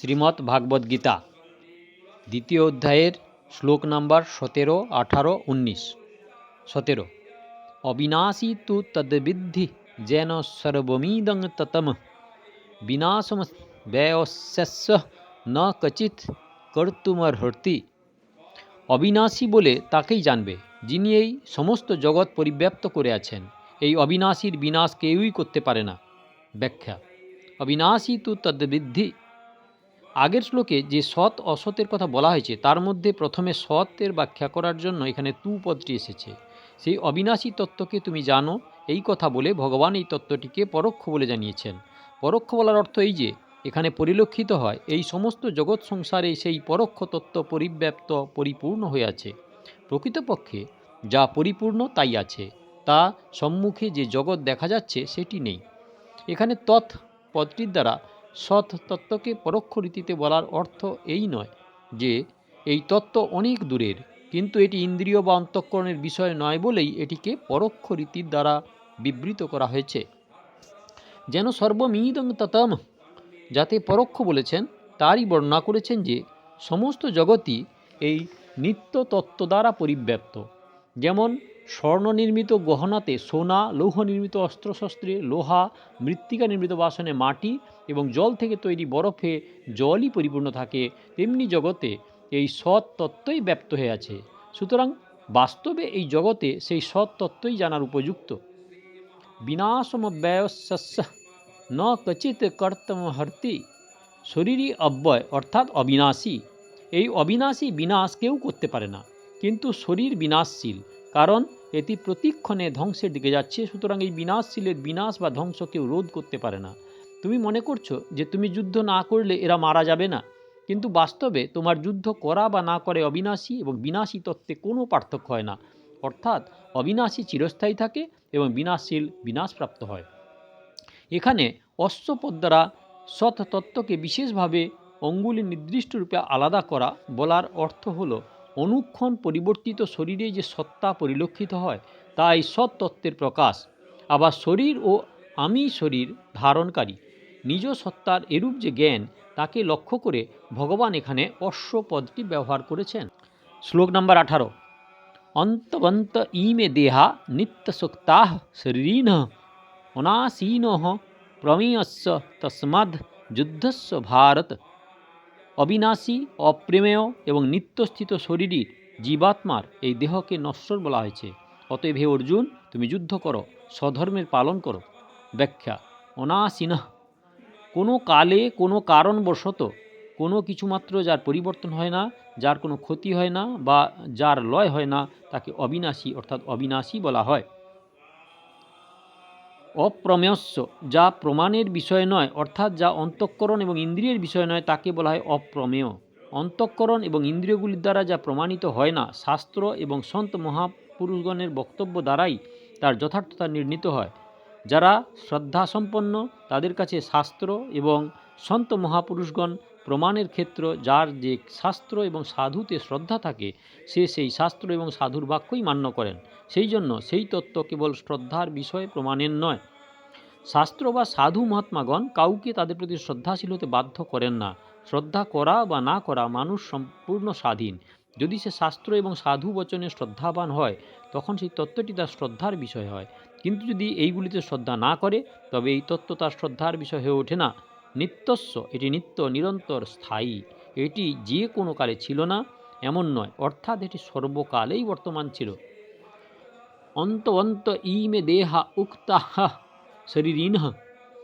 শ্রীমদ্ ভাগবত গীতা, দ্বিতীয় অধ্যায়ের শ্লোক নাম্বার সতেরো, আঠারো, উনিশ। সতেরো। অবিনাশী তু তদ্বিদ্ধি যেন সর্বমিদং ততম। বিনাশম ব্যয়স্য ন কচিত কর্তুমর্হতি। অবিনাশী বলে তাকেই জানবে, যিনি এই সমস্ত জগৎ পরিব্যাপ্ত করে আছেন। এই অবিনাশীর বিনাশ কেউই করতে পারে না। ব্যাখ্যা। অবিনাশী তু তদ্বিদ্ধি আগের শ্লোকে যে সৎ অসতের কথা বলা হয়েছে, তার মধ্যে প্রথমে সতের ব্যাখ্যা করার জন্য এখানে তু পদটি এসেছে। সেই অবিনাশী তত্ত্বকে তুমি জানো, এই কথা বলে ভগবান এই তত্ত্বটিকে পরোক্ষ বলে জানিয়েছেন। পরোক্ষ বলার অর্থ এই যে, এখানে পরিলক্ষিত হয়, এই সমস্ত জগৎ সংসারে সেই পরোক্ষ তত্ত্ব পরিব্যাপ্ত, পরিপূর্ণ হয়ে আছে। প্রকৃতপক্ষে যা পরিপূর্ণ তাই আছে, তা সম্মুখে যে জগৎ দেখা যাচ্ছে সেটি নেই। এখানে তৎ পদটির দ্বারা সৎ তত্ত্বকে পরোক্ষ রীতিতে বলার অর্থ এই নয় যে এই তত্ত্ব অনেক দূরের, কিন্তু এটি ইন্দ্রিয় বা অন্তঃকরণের বিষয় নয় বলেই এটিকে পরোক্ষ রীতির দ্বারা বিবৃত করা হয়েছে। যেন সর্বমিদং ততম, যাতে পরোক্ষ বলেছেন, তারই বর্ণনা করেছেন যে সমস্ত জগৎই এই নিত্য তত্ত্ব দ্বারা পরিব্যাপ্ত। যেমন স্বর্ণ নির্মিত গহনাতে সোনা লৌহ নির্মিত অস্ত্রশস্ত্রে লোহা মৃত্তিকা নির্মিত বাসনে মাটি এবং জল থেকে তৈরি বরফে জলই পরিপূর্ণ থাকে, তেমনি জগতে এই সৎ তত্ত্বই ব্যপ্ত হয়ে আছে। সুতরাং বাস্তবে এই জগতে সেই সৎ তত্ত্বই জানার উপযুক্ত। বিনাশমব্যয়স্য ন কচিত কর্তম হর্তি, শরীরই অব্যয় অর্থাৎ অবিনাশী। এই অবিনাশী বিনাশ কেউ করতে পারে না। কিন্তু শরীর বিনাশশীল, কারণ এটি প্রতিক্ষণে ধ্বংসের দিকে যাচ্ছে, সুতরাং এই বিনাশশীলের বিনাশ বা ধ্বংস কেউ রোধ করতে পারে না। তুমি মনে করছ যে তুমি যুদ্ধ না করলে এরা মারা যাবে না, কিন্তু বাস্তবে তোমার যুদ্ধ করা বা না করে অবিনাশী এবং বিনাশী তত্ত্বে কোনো পার্থক্য হয় না। অর্থাৎ অবিনাশী চিরস্থায়ী থাকে এবং বিনাশশীল বিনাশপ্রাপ্ত হয়। এখানে অশ্বপদ দ্বারা সৎ তত্ত্বকে বিশেষভাবে অঙ্গুলি নির্দিষ্ট রূপে আলাদা করা বলার অর্থ হলো অনুক্ষণ পরিবর্তিত শরীরে যে সত্তা পরিলক্ষিত হয় তা এই সৎ তত্ত্বের প্রকাশ। আবার শরীর ও আমি শরীর ধারণকারী। নিজ সত্তার এরূপ যে জ্ঞান, তাকে লক্ষ্য করে ভগবান এখানে অশ্ব পদটি ব্যবহার করেছেন। শ্লোক নাম্বার আঠারো। অন্তবন্ত ইমে দেহা নিত্যসুক্তা শরীরিন অনাসীন প্রমেয়স্য তস্মাদ যুদ্ধস্য ভারত। অবিনাশী, অপ্রেমেয় এবং নিত্যস্থিত শরীরীর জীবাত্মার এই দেহকে নশ্বর বলা হয়েছে। অতএব হে অর্জুন, তুমি যুদ্ধ করো, স্বধর্মের পালন করো। ব্যাখ্যা, অনাসীন, কোনো কালে কোনো কারণবশত কোনো কিছুমাত্র যার পরিবর্তন হয় না, যার কোনো ক্ষতি হয় না বা যার লয় হয় না, তাকে অবিনাশী অর্থাৎ অবিনাশী বলা হয়। অপ্রমেয়স্য, যা প্রমাণের বিষয় নয়, অর্থাৎ যা অন্তঃকরণ এবং ইন্দ্রিয়ের বিষয় নয়, তাকে বলা হয় অপ্রমেয়। অন্তঃকরণ এবং ইন্দ্রিয়গুলির দ্বারা যা প্রমাণিত হয় না, শাস্ত্র এবং সন্ত মহাপুরুষগণের বক্তব্য দ্বারাই তার যথার্থতা নির্ণীত হয়। যারা শ্রদ্ধাসম্পন্ন, তাদের কাছে শাস্ত্র এবং সন্ত মহাপুরুষগণ প্রমাণের ক্ষেত্র, যার যে শাস্ত্র এবং সাধুতে শ্রদ্ধা থাকে, সে সেই শাস্ত্র এবং সাধুর বাক্যই মান্য করেন। সেই জন্য সেই তত্ত্ব কেবল শ্রদ্ধার বিষয়ে প্রমাণের নয়। শাস্ত্র বা সাধু মহাত্মাগণ কাউকে তাদের প্রতি শ্রদ্ধাশীল হতে বাধ্য করেন না। শ্রদ্ধা করা বা না করা মানুষ সম্পূর্ণ স্বাধীন। যদি সে শাস্ত্র এবং সাধু বচনে শ্রদ্ধাবান হয়, তখন সেই তত্ত্বটি তার শ্রদ্ধার বিষয় হয়। কিন্তু যদি এইগুলিতে শ্রদ্ধা না করে, তবে এই তত্ত্ব তার শ্রদ্ধার বিষয় হয়ে ওঠে না। নিত্যস্ব, এটি নিত্য নিরন্তর স্থায়ী। এটি যে কোনো কালে ছিল না, এমন নয়, অর্থাৎ এটি সর্বকালেই বর্তমান ছিল। অন্ত অন্ত ইমে দেহা উক্তাহ শরীরিন।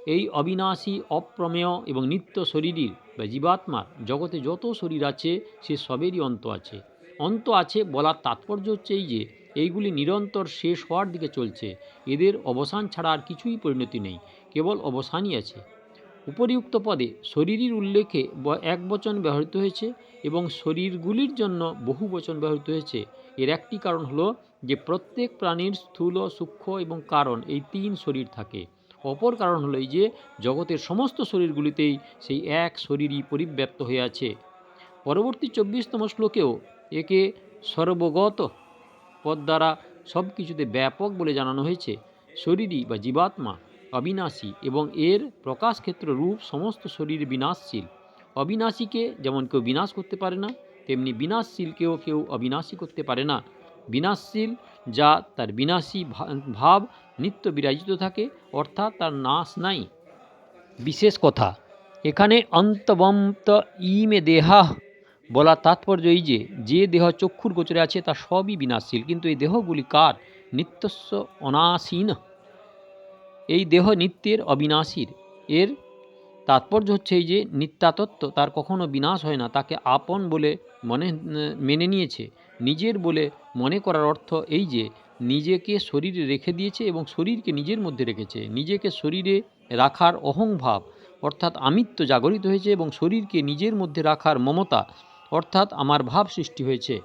এই অবিনাশী, অপ্রমেয় এবং নিত্য শরীরীর বা জীবাত্মার জগতে যত শরীর আছে, সে সবেরই অন্ত আছে। অন্ত আছে বলার তাৎপর্য হচ্ছে এই যে, এইগুলি নিরন্তর শেষ হওয়ার দিকে চলছে। এদের অবসান ছাড়া আর কিছুই পরিণতি নেই, কেবল অবসানই আছে। উপরিউক্ত পদে শরীরের উল্লেখে এক বচন ব্যবহৃত হয়েছে এবং শরীরগুলির জন্য বহু বচন ব্যবহৃত হয়েছে। এর একটি কারণ হলো যে প্রত্যেক প্রাণীর স্থূল, সূক্ষ্ম এবং কারণ এই তিন শরীর থাকে। অপর কারণ হলো এই যে জগতের সমস্ত শরীরগুলিতেই সেই এক শরীরই পরিব্যাপ্ত হয়ে আছে। পরবর্তী চব্বিশতম শ্লোকেও একে সর্বগত পদ দ্বারা সব কিছুতে ব্যাপক বলে জানানো হয়েছে, শরীরই বা জীবাত্মা। অবিনাশী এবং এর প্রকাশ ক্ষেত্র রূপ সমস্ত শরীর বিনাশশীল। অবিনাশীকে যেমন কেউ বিনাশ করতে পারে না, তেমনি বিনাশশীলকেও কেউ অবিনাশী করতে পারে না। বিনাশশীল যা তার বিনাশী ভাব নিত্য বিরাজিত থাকে, অর্থাৎ তার নাশ নাই। বিশেষ কথা, এখানে অন্তবন্ত ইমে দেহা বলা তাৎপর্য এই যে যে দেহ চক্ষুর গোচরে আছে তা সবই বিনাশশীল, কিন্তু এই দেহগুলি কার? নিত্যস্ব অনাসীন। এই দেহ নিত্যের অবিনাশীর। এর তাৎপর্য হচ্ছে এই যে, নিত্যাতত্ত্ব তার কখনো বিনাশ হয় না, তাকে আপন বলে মনে, মেনে নিয়েছে। নিজের বলে মনে করার অর্থ এই যে, নিজেকে শরীরে রেখে দিয়েছে এবং শরীরকে নিজের মধ্যে রেখেছে। নিজেকে শরীরে রাখার অহংভাব, অর্থাৎ আমিত্ব জাগরিত হয়েছে এবং শরীরকে নিজের মধ্যে রাখার মমতা, অর্থাৎ আমার ভাব সৃষ্টি হয়েছে।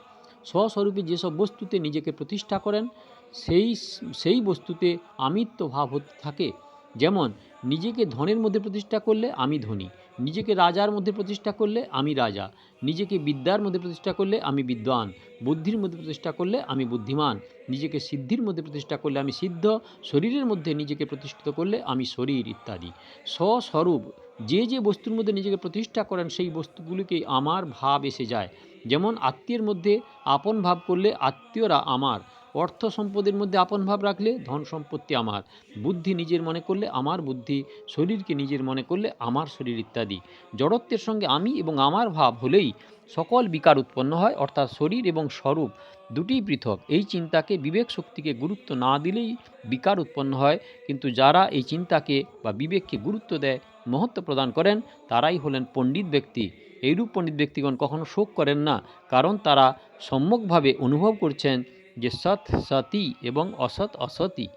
স্বস্বরূপে যেসব বস্তুতে নিজেকে প্রতিষ্ঠা করেন সেই সেই বস্তুতে আমিত্ব ভাব হতে, থাকে। যেমন, নিজেকে ধনের মধ্যে প্রতিষ্ঠা করলে আমি ধনী, নিজেকে রাজার মধ্যে প্রতিষ্ঠা করলে আমি রাজা, নিজেকে বিদ্যার মধ্যে প্রতিষ্ঠা করলে আমি বিদ্বান, বুদ্ধির মধ্যে প্রতিষ্ঠা করলে আমি বুদ্ধিমান, নিজেকে সিদ্ধির মধ্যে প্রতিষ্ঠা করলে আমি সিদ্ধ, শরীরের মধ্যে নিজেকে প্রতিষ্ঠিত করলে আমি শরীর ইত্যাদি। স্বস্বরূপ, যে যে বস্তুর মধ্যে নিজেকে প্রতিষ্ঠা করেন সেই বস্তুগুলিকে আমার ভাব এসে যায়। যেমন, আত্মীয়ের মধ্যে আপন ভাব করলে আত্মীয়রা আমার অর্থ সম্পদের মধ্যে আপন ভাব রাখলে ধন সম্পত্তি আমার। বুদ্ধি নিজের মনে করলে আমার বুদ্ধি, শরীরকে নিজের মনে করলে আমার শরীর ইত্যাদি। জড়ত্বের সঙ্গে আমি এবং আমার ভাব হলেই সকল বিকার উৎপন্ন হয়, অর্থাৎ শরীর এবং স্বরূপ দুটিই পৃথক। এই চিন্তাকে, বিবেক শক্তিকে গুরুত্ব না দিলেই বিকার উৎপন্ন হয়, কিন্তু যারা এই চিন্তাকে বা বিবেককে গুরুত্ব দেয়, মহত্ব প্রদান করেন, তারাই হলেন পণ্ডিত ব্যক্তি। এইরূপ পণ্ডিত ব্যক্তিগণ কখনো শোক করেন না, কারণ তারা সম্যকভাবে অনুভব করছেন যে সৎ সতী এবং অসৎ অসতী।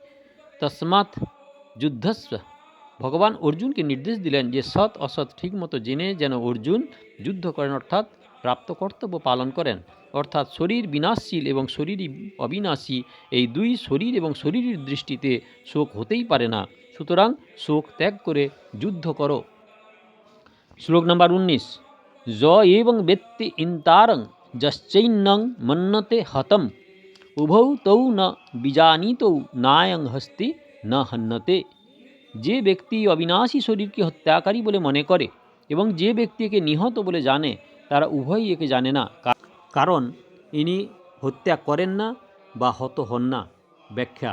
তসমাৎ যুদ্ধস্ব। ভগবান অর্জুনকে নির্দেশ দিলেন যে সৎ অসৎ ঠিকমতো জেনে যেন অর্জুন যুদ্ধ করেন, অর্থাৎ প্রাপ্ত কর্তব্য পালন করেন। অর্থাৎ শরীর বিনাশশীল এবং শরীরই অবিনাশী, এই দুই শরীর এবং শরীরের দৃষ্টিতে শোক হতেই পারে না। সুতরাং শোক ত্যাগ করে যুদ্ধ করো। শ্লোক নাম্বার উনিশ। য এবং ব্যক্তি ইন্তারং যশ্চৈন্নং মন্নতে হতম। উভৌ তৌ না বিজানীতৌ নায়ং হস্তি ন হন্যতে যে ব্যক্তি অবিনাশী শরীরকে হত্যাকারী বলে মনে করে এবং যে ব্যক্তি একে নিহত বলে জানে তারা উভয়ই একে জানে না কারণ ইনি হত্যা করেন না বা হত হন না ব্যাখ্যা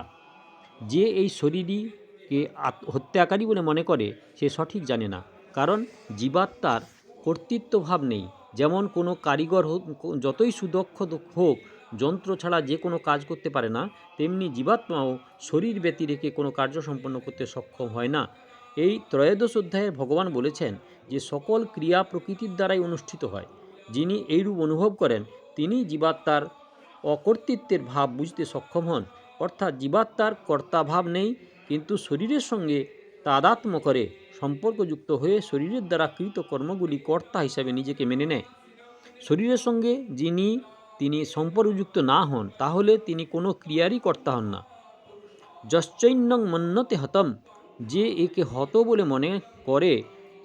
যে এই শরীরীকে হত্যাকারী বলে মনে করে সে সঠিক জানে না কারণ জীবাত্মার কর্তৃত্বভাব নেই যেমন কোনো কারিগর হোক যতই সুদক্ষ হোক যন্ত্র ছাড়া যে কোনো কাজ করতে পারে না, তেমনি জীবাত্মাও শরীর ব্যতি রেখে কোনো কার্য সম্পন্ন করতে সক্ষম হয় না। এই ত্রয়োদশ অধ্যায়ে ভগবান বলেছেন যে, সকল ক্রিয়া প্রকৃতির দ্বারাই অনুষ্ঠিত হয়। যিনি এইরূপ অনুভব করেন, তিনি জীবাত্মার অকর্তৃত্বের ভাব বুঝতে সক্ষম হন। অর্থাৎ জীবাত্মার কর্তাভাব নেই, কিন্তু শরীরের সঙ্গে তাদাত্ম করে সম্পর্কযুক্ত হয়ে শরীরের দ্বারা কৃত কর্মগুলি কর্তা হিসাবে নিজেকে মেনে নেয়। শরীরের সঙ্গে যিনি তিনি সম্পর্কযুক্ত না হন, তাহলে তিনি কোনো ক্রিয়ারই কর্তা হন না। যশ্চৈন্যং মন্যতে হতম, যে একে হত বলে মনে করে,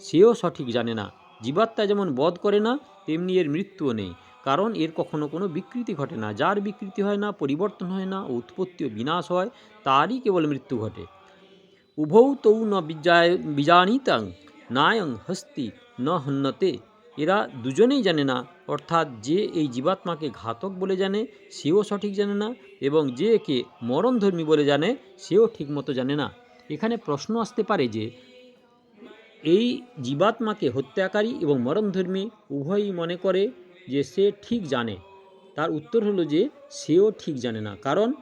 সেও সঠিক জানে না। জীবাত্মা যেমন বধ করে না, তেমনি এর মৃত্যুও নেই, কারণ এর কখনো কোনো বিকৃতি ঘটে না। যার বিকৃতি হয় না, পরিবর্তন হয় না, উৎপত্তি ও বিনাশ হয়, তারই কেবল মৃত্যু ঘটে। উভৌ তৌ ন বিজায়, বিজানিতাং, নায়ং হস্তি ন হন্যতে এরা দুজনেই জানে না অর্থাৎ যে এই জীবাত্মাকে ঘাতক বলে জানে, সেও সঠিক জানে না এবং যে একে মরণধর্মী বলে জানে, সেও ঠিকমতো জানে না। এখানে প্রশ্ন আসতে পারে যে, এই জীবাত্মাকে হত্যাকারী এবং মরণধর্মী উভয়ই মনে করে যে সে ঠিক জানে। তার উত্তর হলো যে, সেও ঠিক জানে না। কারণ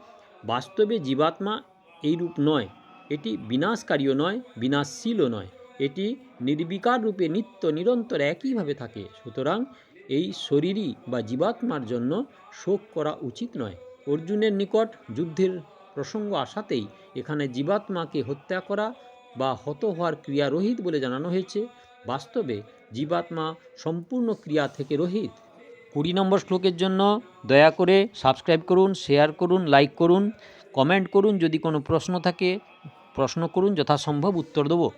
বাস্তবে জীবাত্মা এই রূপ নয়। এটি বিনাশকারীও নয়, বিনাশশীলও নয়। এটি নির্বিকার রূপে নিত্য নিরন্তর একইভাবে থাকে। সুতরাং এই শরীরই বা জীবাত্মার জন্য শোক করা উচিত নয়। অর্জুনের নিকট যুদ্ধের প্রসঙ্গ আসাতেই এখানে জীবাত্মাকে হত্যা করা বা হত হওয়ার ক্রিয়া রহিত বলে জানানো হয়েছে। বাস্তবে জীবাত্মা সম্পূর্ণ ক্রিয়া থেকে রহিত। কুড়ি নম্বর শ্লোকের জন্য দয়া করে সাবস্ক্রাইব করুন, শেয়ার করুন, লাইক করুন, কমেন্ট করুন যদি কোনো প্রশ্ন থাকে। প্রশ্ন করুন, যথাসম্ভব উত্তর দেবো।